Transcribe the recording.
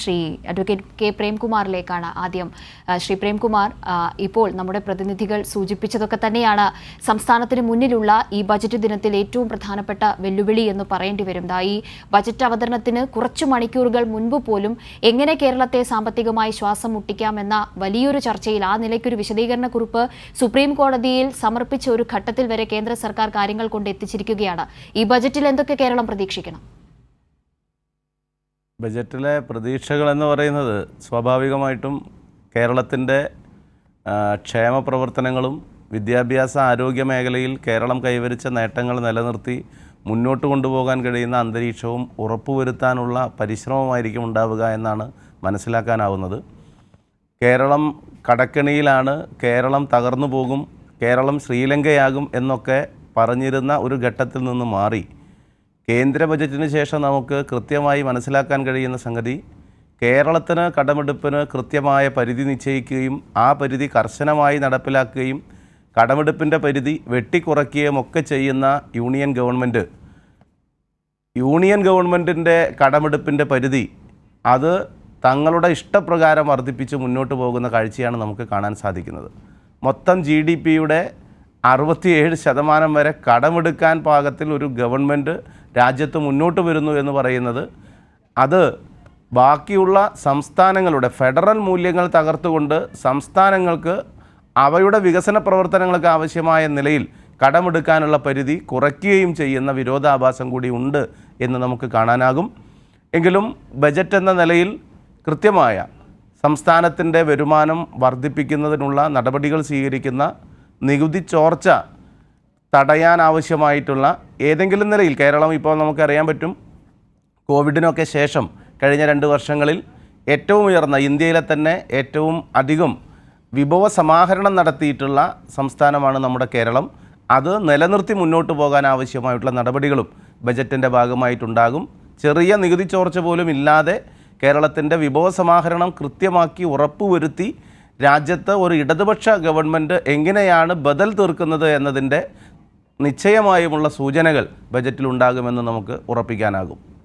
Shri advocate K പ്രേംകുമാറിലേക്കാണ് ആദ്യം. ശ്രീ പ്രേംകുമാർ ഇപ്പോൾ നമ്മുടെ പ്രതിനിധികൾ സൂചിപ്പിച്ചതൊക്കെ തന്നെയാണ്. സംസ്ഥാനത്തിന് മുന്നിലുള്ള ഈ ബജറ്റ് ദിനത്തിൽ ഏറ്റവും പ്രധാനപ്പെട്ട വെല്ലുവിളി എന്ന് പറയേണ്ടി വരും. ഈ ബജറ്റ് അവതരണത്തിന് കുറച്ചു മണിക്കൂറുകൾ മുൻപ് പോലും എങ്ങനെ കേരളത്തെ സാമ്പത്തികമായി ശ്വാസം മുട്ടിക്കാമെന്ന വലിയൊരു ചർച്ചയിൽ ആ നിലയ്ക്കൊരു വിശദീകരണ കുറിപ്പ് സുപ്രീം കോടതിയിൽ സമർപ്പിച്ച ഒരു ഘട്ടത്തിൽ വരെ കേന്ദ്ര സർക്കാർ കാര്യങ്ങൾ കൊണ്ട് എത്തിച്ചിരിക്കുകയാണ്. ഈ ബജറ്റിൽ എന്തൊക്കെ കേരളം പ്രതീക്ഷിക്കണം? ബജറ്റിലെ പ്രതീക്ഷകൾ എന്ന് പറയുന്നത് സ്വാഭാവികമായിട്ടും കേരളത്തിന്റെ ക്ഷേമ പ്രവർത്തനങ്ങളും വിദ്യാഭ്യാസ ആരോഗ്യ മേഖലയിൽ കേരളം കൈവരിച്ച നേട്ടങ്ങൾ നിലനിർത്തി മുന്നോട്ട് കൊണ്ടുപോകാൻ കഴിയുന്ന അന്തരീക്ഷവും ഉറപ്പുവരുത്താനുള്ള പരിശ്രമമായിരിക്കും ഉണ്ടാവുക എന്നാണ് മനസ്സിലാക്കാനാവുന്നത്. കേരളം കടക്കണിയിലാണ് കേരളം തകർന്നു പോകും കേരളം ശ്രീലങ്കയാകും എന്നൊക്കെ പറഞ്ഞിരുന്ന ഒരു ഘട്ടത്തിൽ നിന്ന് മാറി കേന്ദ്ര ബജറ്റിന് ശേഷം നമുക്ക് കൃത്യമായി മനസ്സിലാക്കാൻ കഴിയുന്ന സംഗതി കേരളത്തിന് കടമെടുപ്പിന് കൃത്യമായ പരിധി നിശ്ചയിക്കുകയും ആ പരിധി കർശനമായി നടപ്പിലാക്കുകയും കടമെടുപ്പിന്റെ പരിധി വെട്ടിക്കുറയ്ക്കുകയും ഒക്കെ ചെയ്യുന്ന യൂണിയൻ ഗവൺമെന്റ്. യൂണിയൻ ഗവൺമെന്റിന്റെ കടമെടുപ്പിന്റെ പരിധി അത് തങ്ങളുടെ ഇഷ്ടപ്രകാരം വർദ്ധിപ്പിച്ച് മുന്നോട്ട് പോകുന്ന കാഴ്ചയാണ് നമുക്ക് കാണാൻ സാധിക്കുന്നത്. മൊത്തം ജി ഡി പിയുടെ അറുപത്തിയേഴ് ശതമാനം വരെ കടമെടുക്കാൻ പാകത്തിൽ ഒരു ഗവൺമെന്റ് രാജ്യത്ത് മുന്നോട്ട് വരുന്നു എന്ന് പറയുന്നത് അത് ബാക്കിയുള്ള സംസ്ഥാനങ്ങളുടെ ഫെഡറൽ മൂല്യങ്ങൾ തകർത്തുകൊണ്ട് സംസ്ഥാനങ്ങൾക്ക് അവയുടെ വികസന പ്രവർത്തനങ്ങൾക്ക് ആവശ്യമായ നിലയിൽ കടമെടുക്കാനുള്ള പരിധി കുറയ്ക്കുകയും ചെയ്യുന്ന വിരോധാഭാസം കൂടി ഉണ്ട് എന്ന് നമുക്ക് കാണാനാകും. എങ്കിലും ബജറ്റ് എന്ന നിലയിൽ കൃത്യമായ സംസ്ഥാനത്തിന്റെ വരുമാനം വർദ്ധിപ്പിക്കുന്നതിനുള്ള നടപടികൾ സ്വീകരിക്കുന്ന നികുതി ചോർച്ച തടയാൻ ആവശ്യമായിട്ടുള്ള ഏതെങ്കിലും നിലയിൽ കേരളം ഇപ്പോൾ നമുക്കറിയാൻ പറ്റും കോവിഡിനൊക്കെ ശേഷം കഴിഞ്ഞ രണ്ട് വർഷങ്ങളിൽ ഏറ്റവും ഉയർന്ന ഇന്ത്യയിലെ തന്നെ ഏറ്റവും അധികം വിഭവ സമാഹരണം നടത്തിയിട്ടുള്ള സംസ്ഥാനമാണ് നമ്മുടെ കേരളം. അത് നിലനിർത്തി മുന്നോട്ട് പോകാൻ ആവശ്യമായിട്ടുള്ള നടപടികളും ബജറ്റിന്റെ ഭാഗമായിട്ടുണ്ടാകും. ചെറിയ നികുതി ചോർച്ച പോലും ഇല്ലാതെ കേരളത്തിന്റെ വിഭവ സമാഹരണം കൃത്യമാക്കി ഉറപ്പുവരുത്തി രാജ്യത്ത് ഒരു ഇടതുപക്ഷ ഗവൺമെന്റ് എങ്ങനെയാണ് ബദൽ തീർക്കുന്നത് എന്നതിന്റെ നിശ്ചയമായുമുള്ള സൂചനകൾ ബജറ്റിൽ ഉണ്ടാകുമെന്ന് നമുക്ക് ഉറപ്പിക്കാനാകും.